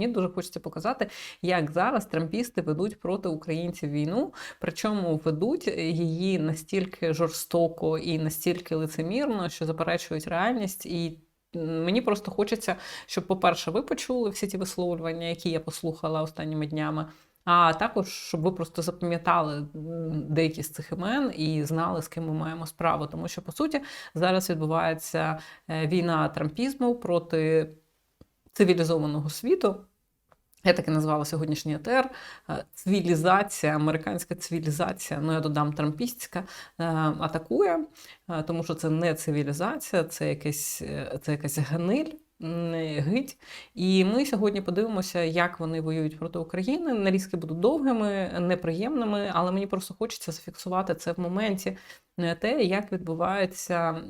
мені дуже хочеться показати, як зараз трампісти ведуть проти українців війну, причому ведуть її настільки жорстоко і настільки лицемірно, що заперечують реальність і. Мені просто хочеться, щоб, по-перше, ви почули всі ті висловлювання, які я послухала останніми днями. А також щоб ви просто запам'ятали деякі з цих імен і знали, з ким ми маємо справу. Тому що по суті зараз відбувається е, війна трампізму проти цивілізованого світу. Я так і назвала сьогоднішній ЕТР. е, Цивілізація, американська цивілізація, ну я додам трампістська, е, атакує, е, тому що це не цивілізація, це якесь, це якась гниль. не Гидь, і ми сьогодні подивимося, як вони воюють проти України. Нарізки будуть довгими, неприємними, але мені просто хочеться зафіксувати це в моменті те, як відбувається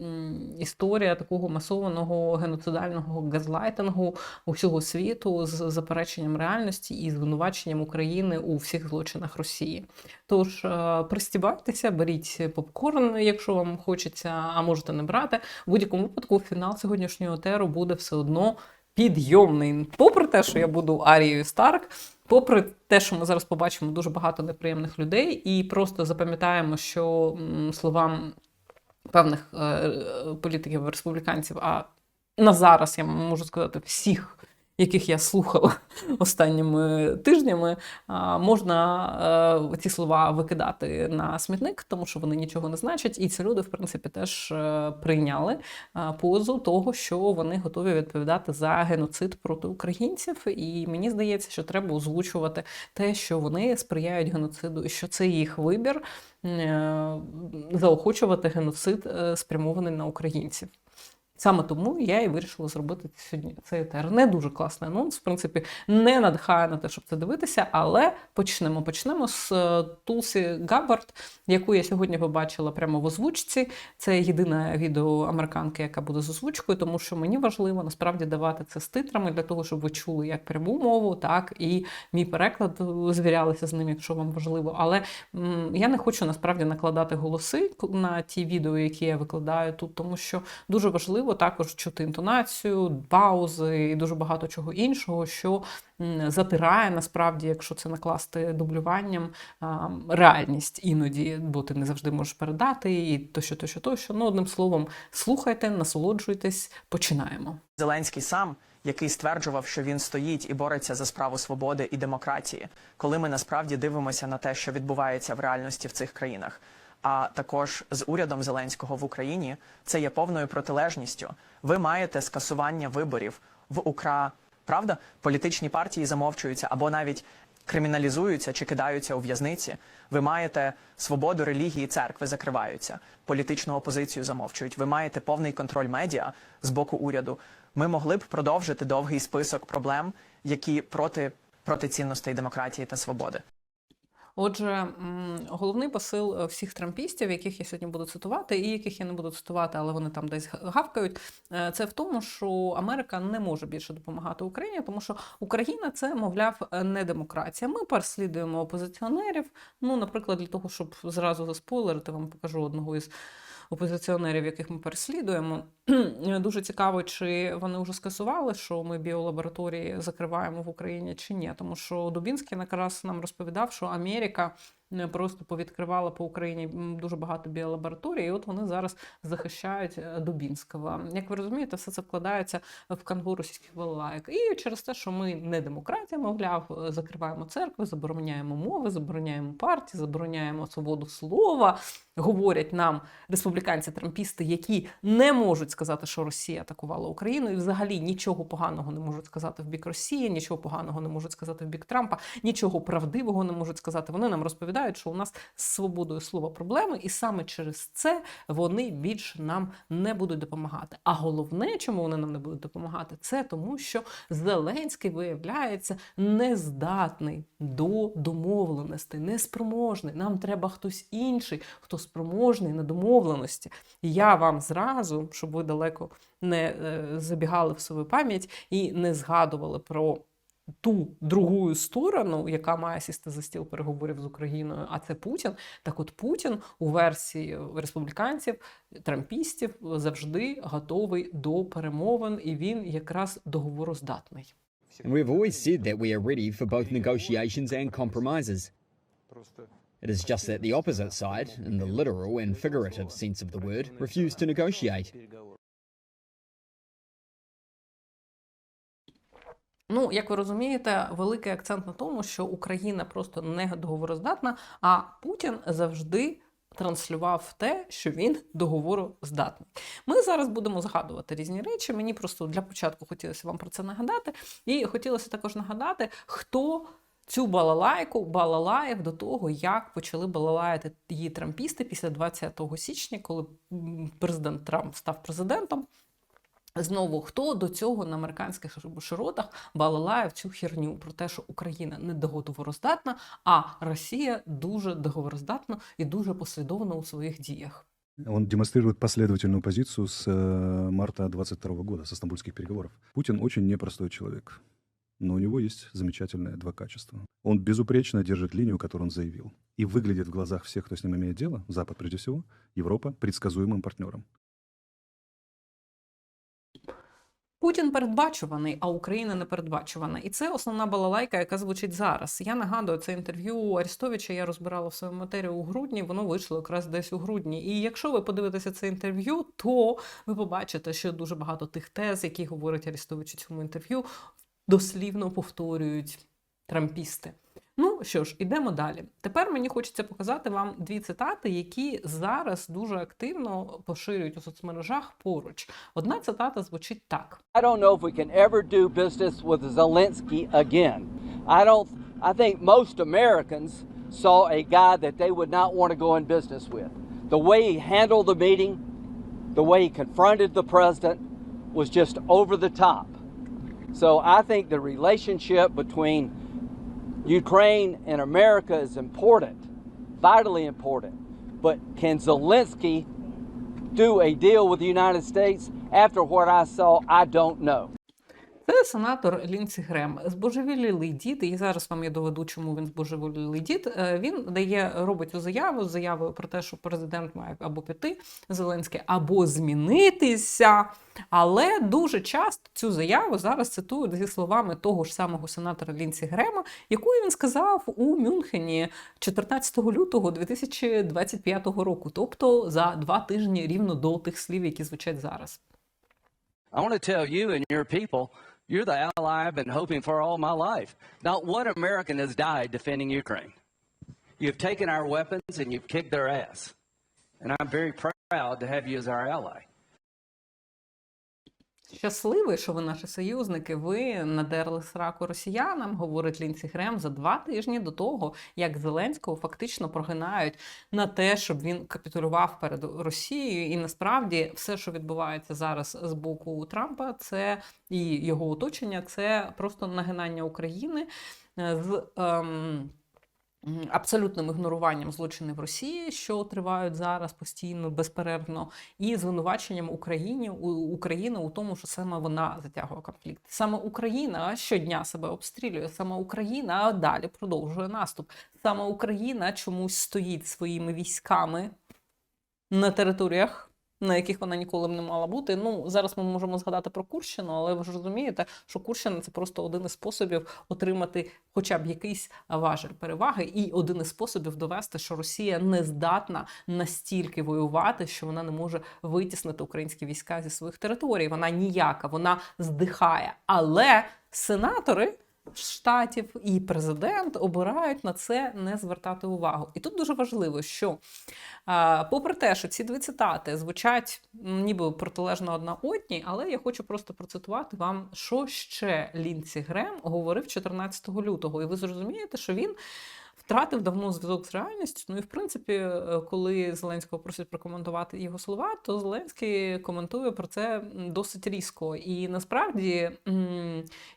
історія такого масованого геноцидального газлайтингу усього світу з запереченням реальності і звинуваченням України у всіх злочинах Росії. Тож е, пристібайтеся, беріть попкорн, якщо вам хочеться, а можете не брати. В будь-якому випадку фінал сьогоднішнього теру буде все одно підйомний. Попри те, що я буду Арією Старк, попри те, що ми зараз побачимо дуже багато неприємних людей, і просто запам'ятаємо, що словам певних е, е, політиків республіканців, а на зараз я можу сказати всіх. Яких я слухала останніми тижнями, можна е, ці слова викидати на смітник, тому що вони нічого не значать. І ці люди, в принципі, теж е, прийняли е, позу того, що вони готові відповідати за геноцид проти українців. І мені здається, що треба озвучувати те, що вони сприяють геноциду, і що це їх вибір заохочувати геноцид, спрямований на українців. Саме тому я і вирішила зробити сьогодні цей етер. Не дуже класний анонс, в принципі, не надихає на те, щоб це дивитися, але почнемо. Почнемо з е, Тулсі Габбард, яку я сьогодні побачила прямо в озвучці. Це єдина відео американки, яка буде з озвучкою, тому що мені важливо насправді давати це з титрами для того, щоб ви чули як пряму мову, так і мій переклад е, звірялися з ним, якщо вам важливо. Але м, я не хочу насправді накладати голоси на ті відео, які я викладаю тут, тому що дуже важливо також чути інтонацію, паузи і дуже багато чого іншого, що затирає насправді, якщо це накласти дублюванням, реальність іноді, бо ти не завжди можеш передати і тощо, тощо, тощо. Ну, одним словом, слухайте, насолоджуйтесь, починаємо. Зеленський сам, який стверджував, що він стоїть і бореться за справу свободи і демократії, коли ми насправді дивимося на те, що відбувається в реальності в цих країнах. А також з урядом Зеленського в Україні це є повною протилежністю. Ви маєте скасування виборів в Укра. Правда, політичні партії замовчуються або навіть криміналізуються чи кидаються у в'язниці. Ви маєте свободу релігії, церкви закриваються, політичну опозицію замовчують. Ви маєте повний контроль медіа з боку уряду. Ми могли б продовжити довгий список проблем, які проти, проти цінностей демократії та свободи. Отже, головний посил е, всіх трампістів, яких я сьогодні буду цитувати, і яких я не буду цитувати, але вони там десь гавкають, е, це в тому, що Америка не може більше допомагати Україні, тому що Україна це, мовляв, е, не демократія. Ми переслідуємо опозиціонерів. Ну, наприклад, для того, щоб зразу заспойлерити, вам покажу одного із опозиціонерів, яких ми переслідуємо. Дуже цікаво, чи вони вже скасували, що ми біолабораторії закриваємо в Україні чи ні. Тому що Дубінський якраз нам розповідав, що Америка просто повідкривала по Україні дуже багато біолабораторій, і от вони зараз захищають е, Дубінського. Як ви розумієте, все це вкладається в канву російських балалайок. І через те, що ми не демократія, мовляв, е, закриваємо церкви, забороняємо мови, забороняємо партії, забороняємо свободу слова. Говорять нам республіканці-трампісти, які не можуть сказати, що Росія атакувала Україну, і взагалі нічого поганого не можуть сказати в бік Росії, нічого поганого не можуть сказати в бік Трампа, нічого правдивого не можуть сказати. Вони нам розповідають, що у нас з свободою слова проблеми, і саме через це вони більше нам не будуть допомагати. А головне, чому вони нам не будуть допомагати, це тому, що Зеленський виявляється нездатний до домовленостей, неспроможний. Нам треба хтось інший, хто спроможний на домовленості. Я вам зразу, щоб ви далеко не е, забігали в свою пам'ять і не згадували про. Ту другу сторону, яка має сісти за стіл переговорів з Україною, а це Путін. Так, от Путін у версії республіканців, трампістів завжди готовий до перемовин, і він якраз договороздатний. We've always said that we are ready for both negotiations and compromises. It is just that the opposite side, in the literal and figurative sense of the word, refuse to negotiate. Ну, як ви розумієте, великий акцент на тому, що Україна просто не договороздатна, а Путін завжди транслював те, що він договороздатний. Ми зараз будемо згадувати різні речі. Мені просто для початку хотілося вам про це нагадати. І хотілося також нагадати, хто. Цю балалайку балалаєв до того, як почали балалаяти її трампісти після 20 січня, коли президент Трамп став президентом. Знову хто до цього на американських широтах балалає цю херню про те, що Україна не договороздатна, а Росія дуже договороздатна і дуже послідовна у своїх діях. Он демонстрирует последовательную позицию с э, марта 22 года, со стамбульских переговоров. Путин очень непростой человек, но у него есть замечательное два качества. Он безупречно держит линию, которую он заявил, и выглядит в глазах всех, кто с ним имеет дело, Запад прежде всего, Европа, предсказуемым партнером. Путін передбачуваний, а Україна не передбачувана. І це основна балалайка, яка звучить зараз. Я нагадую, це інтерв'ю Арістовича я розбирала в своєму матеріалі у грудні. Воно вийшло якраз десь у грудні. І якщо ви подивитеся це інтерв'ю, то ви побачите, що дуже багато тих тез, які говорить Арістович у цьому інтерв'ю, дослівно повторюють трампісти. Ну що ж, ідемо далі. Тепер мені хочеться показати вам дві цитати, які зараз дуже активно поширюють у соцмережах поруч. Одна цитата звучить так: I don't know if we can ever do business with Zelensky again. I don't. I think most Americans saw a guy that they would not want to go in business with. The way he handled the meeting, the way he confronted the president, was just over the top. So I think the relationship between Ukraine and America is important, vitally important. But can Zelensky do a deal with the United States? After what I saw, I don't know. Сенатор Лінсі Грем. Збожевілілий дід, і зараз вам я доведу, чому він збожевілілий дід. Е, Він дає робить цю заяву з заявою про те, що президент має або піти Зеленський, або змінитися. Але дуже часто цю заяву зараз цитують зі словами того ж самого сенатора Лінсі Грема, яку він сказав у Мюнхені 14 лютого 2025 року, тобто за два тижні рівно до тих слів, які звучать зараз. I want to tell you and your people, you're the ally I've been hoping for all my life. Not one American has died defending Ukraine. You've taken our weapons and you've kicked their ass. And I'm very proud to have you as our ally. Щасливий, що ви наші союзники. Ви надерли сраку росіянам, говорить Лінсі Грем за два тижні до того, як Зеленського фактично прогинають на те, щоб він капітулював перед Росією. І насправді все, що відбувається зараз з боку Трампа, це і його оточення, це просто нагинання України з. Ем, Абсолютним ігноруванням злочинів Росії, що тривають зараз постійно, безперервно, і звинуваченням Україні України у тому, що саме вона затягує конфлікт. Саме Україна щодня себе обстрілює, саме Україна далі продовжує наступ. Саме Україна чомусь стоїть своїми військами на територіях. На яких вона ніколи б не мала бути. Ну зараз ми можемо згадати про Курщину, але ви ж розумієте, що Курщина це просто один із способів отримати хоча б якийсь важель переваги, і один із способів довести, що Росія не здатна настільки воювати, що вона не може витіснити українські війська зі своїх територій. Вона ніяка, вона здихає. Але сенатори. Штатів і президент обирають на це не звертати увагу. І тут дуже важливо, що попри те, що ці дві цитати звучать ніби протилежно одна одній, але я хочу просто процитувати вам, що ще Лінці Грем говорив 14 лютого. І ви зрозумієте, що він. Втратив давно зв'язок з реальністю. Ну і в принципі, е, коли Зеленського просять прокоментувати його слова, то Зеленський коментує про це досить різко. І насправді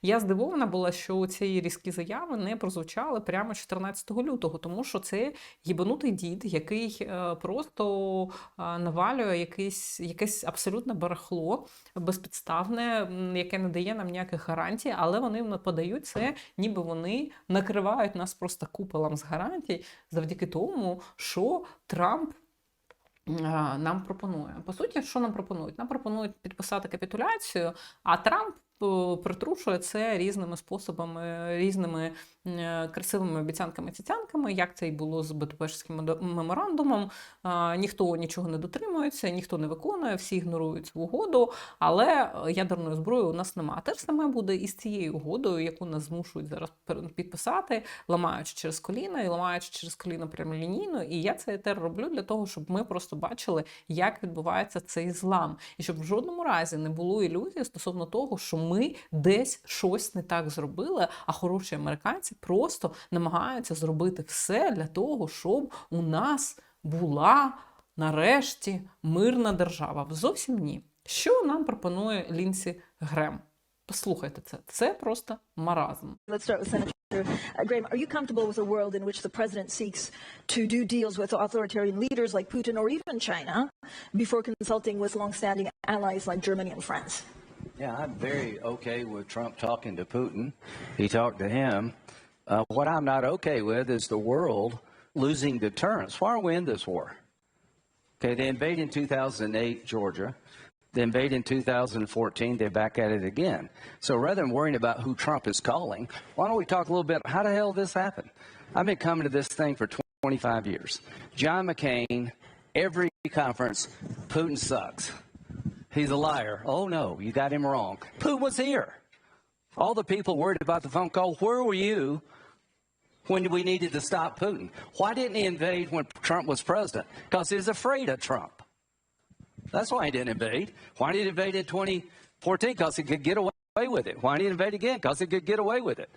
я здивована була, що ці різкі заяви не прозвучали прямо 14 лютого, тому що це гібанутий дід, який е, просто е, навалює якесь, якесь абсолютне барахло безпідставне, яке не дає нам ніяких гарантій, але вони подають це, ніби вони накривають нас просто куполом гарантій завдяки тому, що Трамп. Нам пропонує. По суті, що нам пропонують? Нам пропонують підписати капітуляцію, а Трамп е, притрушує це різними способами, різними е, красивими обіцянками цяцянками, як це і було з Будапештським меморандумом. Ніхто нічого не дотримується, ніхто не виконує, всі ігнорують цю угоду, але е, ядерної зброї у нас немає. Те ж саме буде і з цією угодою, яку нас змушують зараз підписати, ламаючи через коліна і ламаючи через коліна прямолінійно. І я це тепер роблю для того, щоб ми просто бачили, як відбувається цей злам, і щоб в жодному разі не було ілюзії стосовно того, що ми десь щось не так зробили, а хороші американці просто намагаються зробити все для того, щоб у нас була нарешті мирна держава. Зовсім ні. Що нам пропонує Лінсі Грем? Послухайте це. Це просто маразм. Let's start with uh, Graham. Are you comfortable with a world in which the president seeks to do deals with authoritarian leaders like Putin or even China before consulting with longstanding allies like Germany and France? Yeah, I'm very okay with Trump talking to Putin. He talked to him. Uh, what I'm not okay with is the world losing deterrence. Why are we in this war? Okay, they invade in 2008 Georgia. They invade in 2014. They're back at it again. So rather than worrying about who Trump is calling, why don't we talk a little bit how the hell this happened? I've been coming to this thing for 25 years. John McCain, every conference, Putin sucks. He's a liar. Oh no, you got him wrong. Putin was here. All the people worried about the phone call, where were you when we needed to stop Putin? Why didn't he invade when Trump was president? Because he was afraid of Trump. That's why he didn't invade. Why did he invade in 2014? Because he could get away with it. Why did he invade again? Because he could get away with it.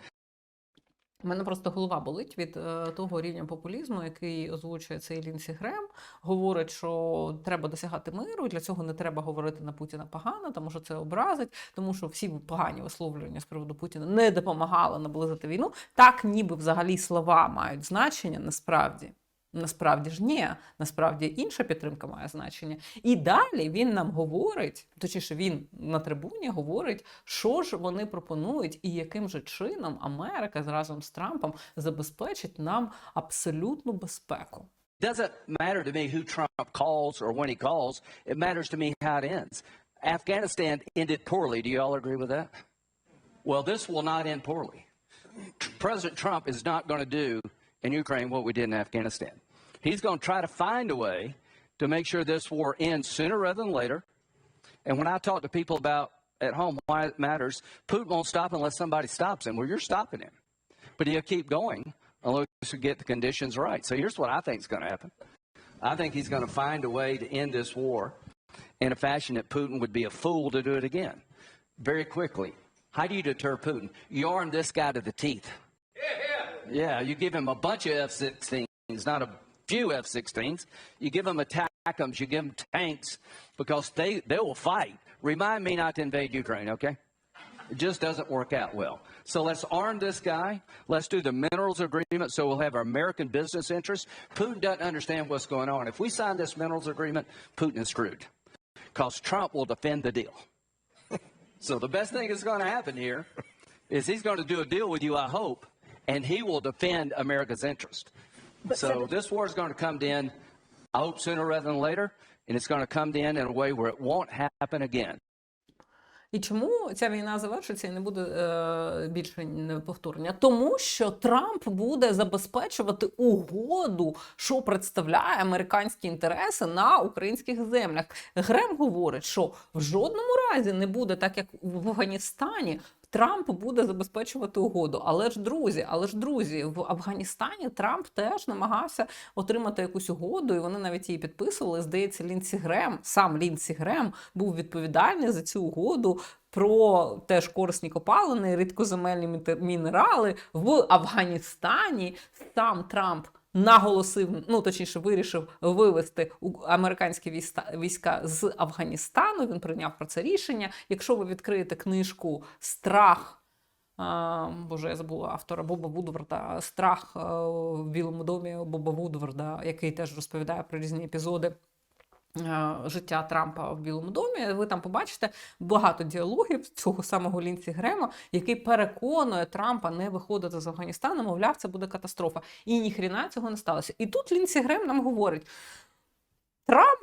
У мене просто голова болить від е, того рівня популізму, який озвучує цей Лінсі Грем. Говорить, що треба досягати миру. і Для цього не треба говорити на Путіна погано, тому що це образить, тому що всі погані висловлювання з приводу Путіна не допомагали наблизити війну. Так, ніби взагалі слова мають значення насправді. Насправді ж ні, насправді інша підтримка має значення. І далі він нам говорить, точніше, він на трибуні говорить, що ж вони пропонують і яким же чином Америка разом з Трампом забезпечить нам абсолютну безпеку. doesn't matter to me who Trump calls or when he calls. It matters to me how it ends. Afghanistan ended poorly. Do you all agree with that? Well, this will not end poorly. President Trump is not going to do in Ukraine what we did in Afghanistan. He's going to try to find a way to make sure this war ends sooner rather than later. And when I talk to people about at home why it matters, Putin won't stop unless somebody stops him. Well, you're stopping him. But he'll keep going unless we get the conditions right. So here's what I think is going to happen. I think he's going to find a way to end this war in a fashion that Putin would be a fool to do it again. Very quickly. How do you deter Putin? You arm this guy to the teeth. Yeah, you give him a bunch of F 16s, not a few F 16s. You give him ATACMs, you give them tanks, because they, they will fight. Remind me not to invade Ukraine, okay? It just doesn't work out well. So let's arm this guy. Let's do the minerals agreement so we'll have our American business interests. Putin doesn't understand what's going on. If we sign this minerals agreement, Putin is screwed because Trump will defend the deal. so the best thing that's going to happen here is he's going to do a deal with you, I hope, and he will defend America's interest. But so Senator- this war is going to come to end, I hope sooner rather than later, and it's going to come to end in a way where it won't happen again. І чому ця війна завершиться і не буде е, більше повторення? Тому що Трамп буде забезпечувати угоду, що представляє американські інтереси на українських землях. Грем говорить, що в жодному разі не буде так, як в Афганістані. Трамп буде забезпечувати угоду. Але ж друзі, але ж друзі, в Афганістані Трамп теж намагався отримати якусь угоду, і вони навіть її підписували. Здається, Лінсі Грем, сам Лінсі Грем був відповідальний за цю угоду. Про теж корисні копалини, рідкоземельні мінерали в Афганістані. Сам Трамп наголосив, ну точніше, вирішив вивести американські війська, з Афганістану. Він прийняв про це рішення. Якщо ви відкриєте книжку Страх. Боже, я забула автора Боба Вудварда Страх е, в Білому домі Боба Вудварда, який теж розповідає про різні епізоди життя Трампа в Білому домі. Ви там побачите багато діалогів цього самого Лінсі Грема, який переконує Трампа не виходити з Афганістану, мовляв, це буде катастрофа. І ніхріна цього не сталося. І тут Лінсі Грем нам говорить: Трамп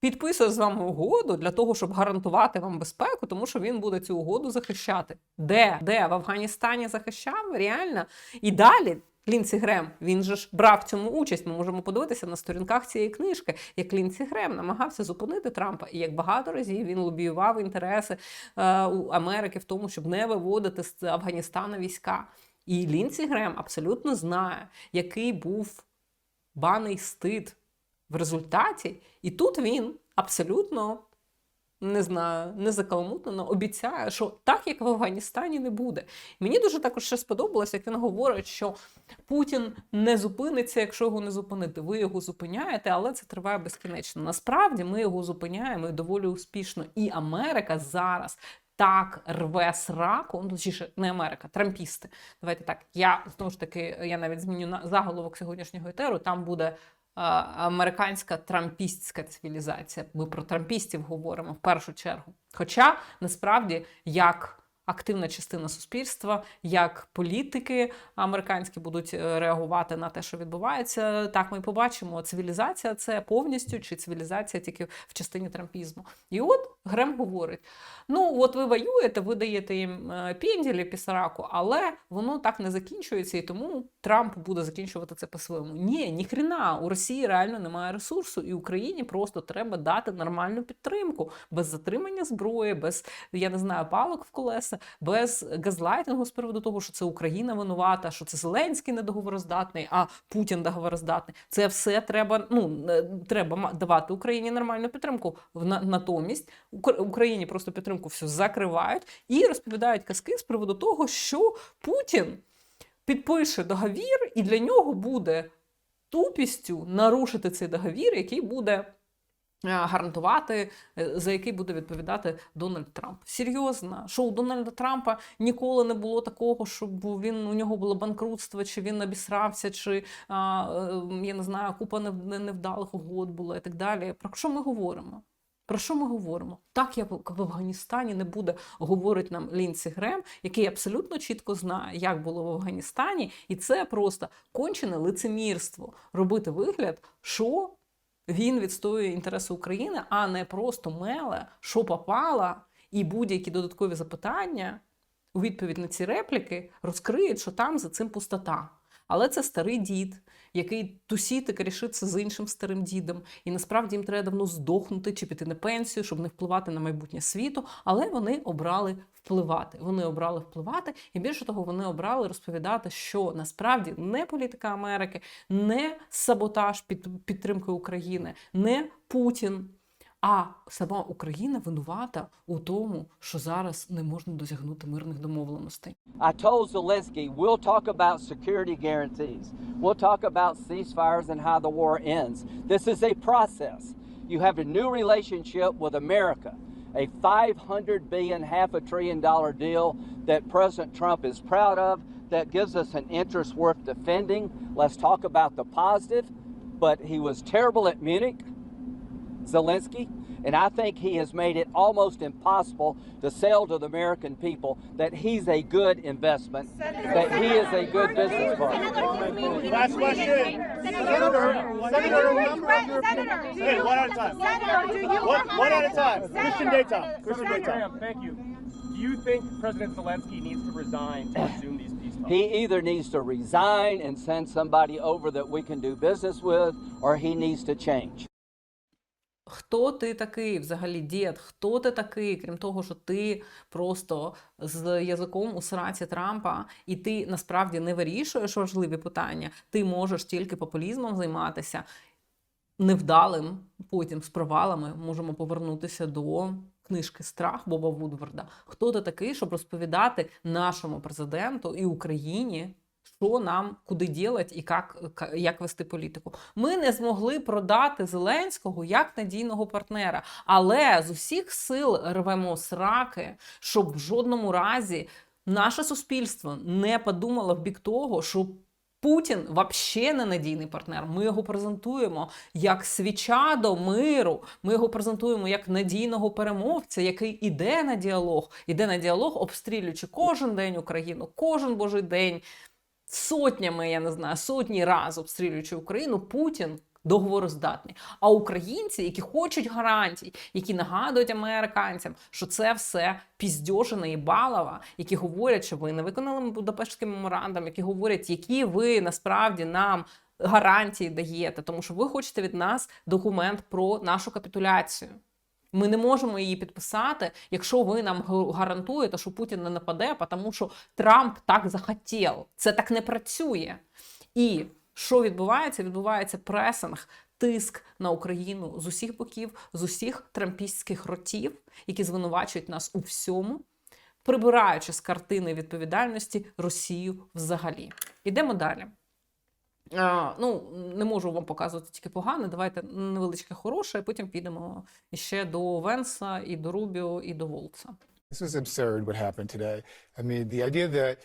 підписує з вами угоду для того, щоб гарантувати вам безпеку, тому що він буде цю угоду захищати. Де? Де? В Афганістані захищав? Реально? І далі. Лінсі Грем, він же ж брав цьому участь. Ми можемо подивитися на сторінках цієї книжки, як Лінсі Грем намагався зупинити Трампа, і як багато разів він лобіював інтереси е, у Америки в тому, щоб не виводити з Афганістана війська. І Лінсі Грем абсолютно знає, який був баний стид в результаті. І тут він абсолютно не знаю, не закаламутнено обіцяє, що так, як в Афганістані, не буде. Мені дуже також ще сподобалось, як він говорить, що Путін не зупиниться, якщо його не зупинити. Ви його зупиняєте, але це триває безкінечно. Насправді ми його зупиняємо і доволі успішно. І Америка зараз. Так рве сраку, ну точніше, не Америка, трампісти. Давайте так. Я знову ж таки, я навіть зміню на заголовок сьогоднішнього етеру. Там буде американська трампістська цивілізація. Ми про трампістів говоримо в першу чергу. Хоча насправді як активна частина суспільства, як політики американські будуть е, реагувати на те, що відбувається, так ми побачимо. Цивілізація це повністю чи цивілізація тільки в частині трампізму. І от Грем говорить: ну от ви воюєте, ви даєте їм е, пінділі пісараку, але воно так не закінчується, і тому Трамп буде закінчувати це по-своєму. Ні, ніхрена, у Росії реально немає ресурсу, і Україні просто треба дати нормальну підтримку без затримання зброї, без я не знаю палок в колеса, без газлайтингу з приводу того, що це Україна винувата, що це Зеленський недоговороздатний, а Путін договороздатний. Це все треба. Ну е, треба давати Україні нормальну підтримку. Натомість Ук- Україні просто підтримку всю закривають і розповідають казки з приводу того, що Путін підпише договір, і для нього буде тупістю нарушити цей договір, який буде гарантувати, е, за який буде відповідати Дональд Трамп. Серйозно, що у Дональда Трампа ніколи не було такого, щоб він у нього було банкрутство, чи він обісрався, чи е, я не знаю, купа невдалих угод була і так далі. Про що ми говоримо? Про що ми говоримо? Так як в Афганістані не буде, говорить нам Лінсі Грем, який абсолютно чітко знає, як було в Афганістані, і це просто кончене лицемірство робити вигляд, що він відстоює інтереси України, а не просто меле, що попало, і будь-які додаткові запитання у відповідь на ці репліки розкриють, що там за цим пустота. Але це старий дід, який тусіти рішиться з іншим старим дідом. І насправді їм треба давно здохнути чи піти на пенсію, щоб не впливати на майбутнє світу. Але вони обрали впливати. Вони обрали впливати, і більше того, вони обрали розповідати, що насправді не політика Америки, не саботаж під підтримки України, не Путін. А сама Україна винувата у тому, що зараз не можна досягнути мирних домовленостей. I told Zelensky, we'll talk about security guarantees. We'll talk about ceasefires and how the war ends. This is a process. You have a new relationship with America, a 500 billion, half a trillion dollar deal that President Trump is proud of, that gives us an interest worth defending. Let's talk about the positive. But he was terrible at Munich. Zelensky, and I think he has made it almost impossible to sell to the American people that he's a good investment, that he is a good business partner. Last question. Senator, Senator, Hey, one at a time. One, one at a time. Christian Daytime. Christian Senator Daytime. Graham, thank you. Do you think President Zelensky needs to resign to resume these peace talks? He either needs to resign and send somebody over that we can do business with, or he needs to change. Хто ти такий взагалі, дід? Хто ти такий, крім того, що ти просто з язиком у сраці Трампа, і ти насправді не вирішуєш важливі питання, ти можеш тільки популізмом займатися невдалим, потім з провалами можемо повернутися до книжки Страх Боба Вудварда. Хто ти такий, щоб розповідати нашому президенту і Україні? Що нам куди ділять і як, як вести політику? Ми не змогли продати Зеленського як надійного партнера, але з усіх сил рвемо сраки, щоб в жодному разі наше суспільство не подумало в бік того, що Путін взагалі не надійний партнер. Ми його презентуємо як свіча до миру. Ми його презентуємо як надійного перемовця, який іде на діалог, іде на діалог, обстрілюючи кожен день Україну, кожен божий день. Сотнями, я не знаю, сотні разів обстрілюючи Україну, Путін договороздатний. А українці, які хочуть гарантій, які нагадують американцям, що це все піздьожина і балава, які говорять, що ви не виконали Будапештський меморандум, які говорять, які ви насправді нам гарантії даєте, тому що ви хочете від нас документ про нашу капітуляцію. Ми не можемо її підписати, якщо ви нам гарантуєте, що Путін не нападе, тому що Трамп так захотів. Це так не працює. І що відбувається? Відбувається пресинг, тиск на Україну з усіх боків, з усіх трампістських ротів, які звинувачують нас у всьому, прибираючи з картини відповідальності Росію взагалі. Ідемо далі. Ну, не можу вам показувати тільки погане. Давайте невеличке хороше, і потім підемо ще до Венса, і до Рубіо, і до Волца. This is absurd what happened today. I mean, the idea that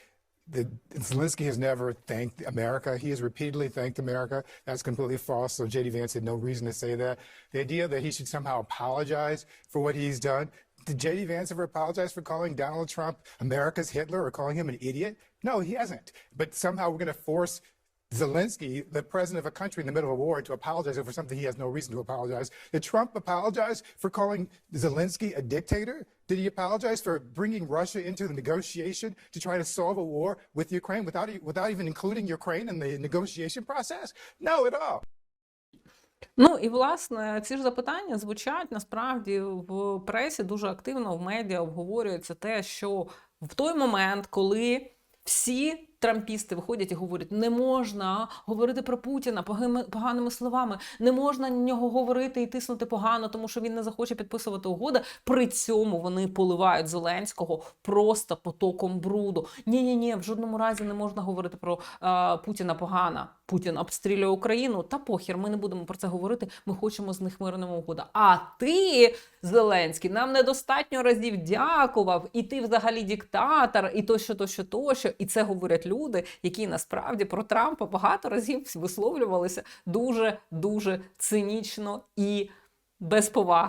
that Zelensky has never thanked America. He has repeatedly thanked America. That's completely false. So JD Vance had no reason to say that. The idea that he should somehow apologize for what he's done. Did JD Vance ever apologize for calling Donald Trump America's Hitler or calling him an idiot? No, he hasn't. But somehow we're going to force Zelensky, the president of a country in the middle of a war, to apologize over something he has no reason to apologize. Did Trump apologize for calling Zelensky a dictator? Did he apologize for bringing Russia into the negotiation to try to solve a war with Ukraine without, e- without even including Ukraine in the negotiation process? No, at all. Ну і власне ці ж запитання звучать насправді в пресі дуже активно в медіа обговорюється те, що в той момент, коли всі трампісти виходять і говорять, не можна говорити про Путіна поганими словами, не можна на нього говорити і тиснути погано, тому що він не захоче підписувати угоди. При цьому вони поливають Зеленського просто потоком бруду. Ні, ні, ні, в жодному разі не можна говорити про е, Путіна погано. Путін обстрілює Україну. Та похір, ми не будемо про це говорити. Ми хочемо з них мирного угода. А ти, Зеленський, нам недостатньо разів дякував, і ти взагалі диктатор, і тощо, тощо, тощо. І це говорять люди, які насправді про Трампа багато разів висловлювалися дуже дуже цинічно і без поваги.